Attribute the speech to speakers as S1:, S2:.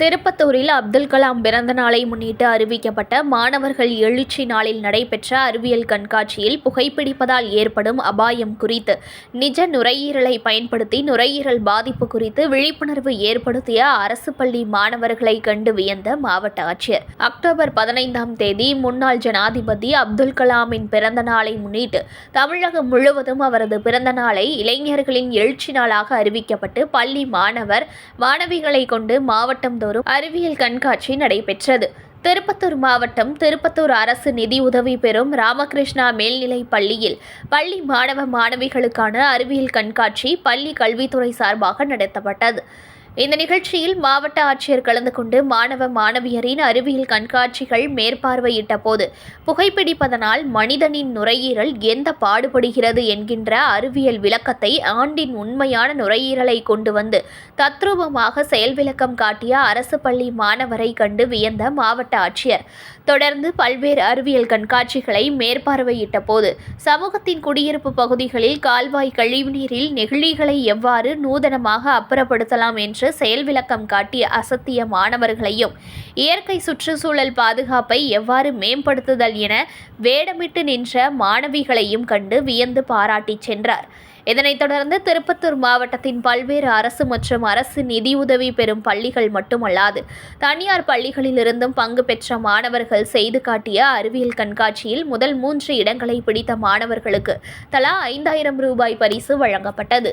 S1: திருப்பத்தூரில் அப்துல் கலாம் பிறந்த நாளை முன்னிட்டு அறிவிக்கப்பட்ட மாணவர்கள் எழுச்சி நாளில் நடைபெற்ற அறிவியல் கண்காட்சியில் புகைப்பிடிப்பதால் ஏற்படும் அபாயம் குறித்து நிஜ நுரையீரலை பயன்படுத்தி நுரையீரல் பாதிப்பு குறித்து விழிப்புணர்வு ஏற்படுத்திய அரசு பள்ளி மாணவர்களை கண்டு வியந்த மாவட்ட ஆட்சியர். அக்டோபர் பதினைந்தாம் தேதி முன்னாள் ஜனாதிபதி அப்துல் கலாமின் பிறந்த நாளை முன்னிட்டு தமிழகம் முழுவதும் அவரது பிறந்த நாளை இளைஞர்களின் எழுச்சி நாளாக அறிவிக்கப்பட்டு பள்ளி மாணவர் மாணவிகளை கொண்டு மாவட்டம் மாவட்டம்தோறும் அறிவியல் கண்காட்சி நடைபெற்றது. திருப்பத்தூர் மாவட்டம் திருப்பத்தூர் அரசு நிதி உதவி பெறும் ராமகிருஷ்ணா மேல்நிலைப் பள்ளியில் பள்ளி மாணவ மாணவிகளுக்கான அறிவியல் கண்காட்சி பள்ளி கல்வித்துறை சார்பாக நடத்தப்பட்டது. இந்த நிகழ்ச்சியில் மாவட்ட ஆட்சியர் கலந்து கொண்டு மாணவ மாணவியரின் அறிவியல் கண்காட்சிகள் மேற்பார்வையிட்ட போது புகைப்பிடிப்பதனால் மனிதனின் நுரையீரல் எந்த பாடுபடுகிறது என்கின்ற அறிவியல் விளக்கத்தை ஆண்டின் உண்மையான நுரையீரலை கொண்டு வந்து தத்ரூபமாக செயல் விளக்கம் காட்டிய அரசு பள்ளி மாணவரை கண்டு வியந்த மாவட்ட ஆட்சியர். தொடர்ந்து பல்வேறு அறிவியல் கண்காட்சிகளை மேற்பார்வையிட்ட போது சமூகத்தின் குடியிருப்பு பகுதிகளில் கால்வாய் கழிவுநீரில் நெகிழிகளை எவ்வாறு நூதனமாக அப்புறப்படுத்தலாம் என்று செயல் விளக்கம் காட்டி அசத்திய மாணவர்களையும் இயற்கை சுற்றுச்சூழல் பாதுகாப்பை எவ்வாறு மேம்படுத்துதல் என வேடமிட்டு நின்ற மாணவிகளையும் கண்டு வியந்து பாராட்டிச் சென்றார். இதனைத் தொடர்ந்து திருப்பத்தூர் மாவட்டத்தின் பல்வேறு அரசு மற்றும் அரசு நிதியுதவி பெறும் பள்ளிகள் மட்டுமல்லாது தனியார் பள்ளிகளிலிருந்தும் பங்கு பெற்ற மாணவர்கள் செய்து காட்டிய அறிவியல் கண்காட்சியில் முதல் மூன்று இடங்களை பிடித்த மாணவர்களுக்கு தலா ஐந்தாயிரம் ரூபாய் பரிசு வழங்கப்பட்டது.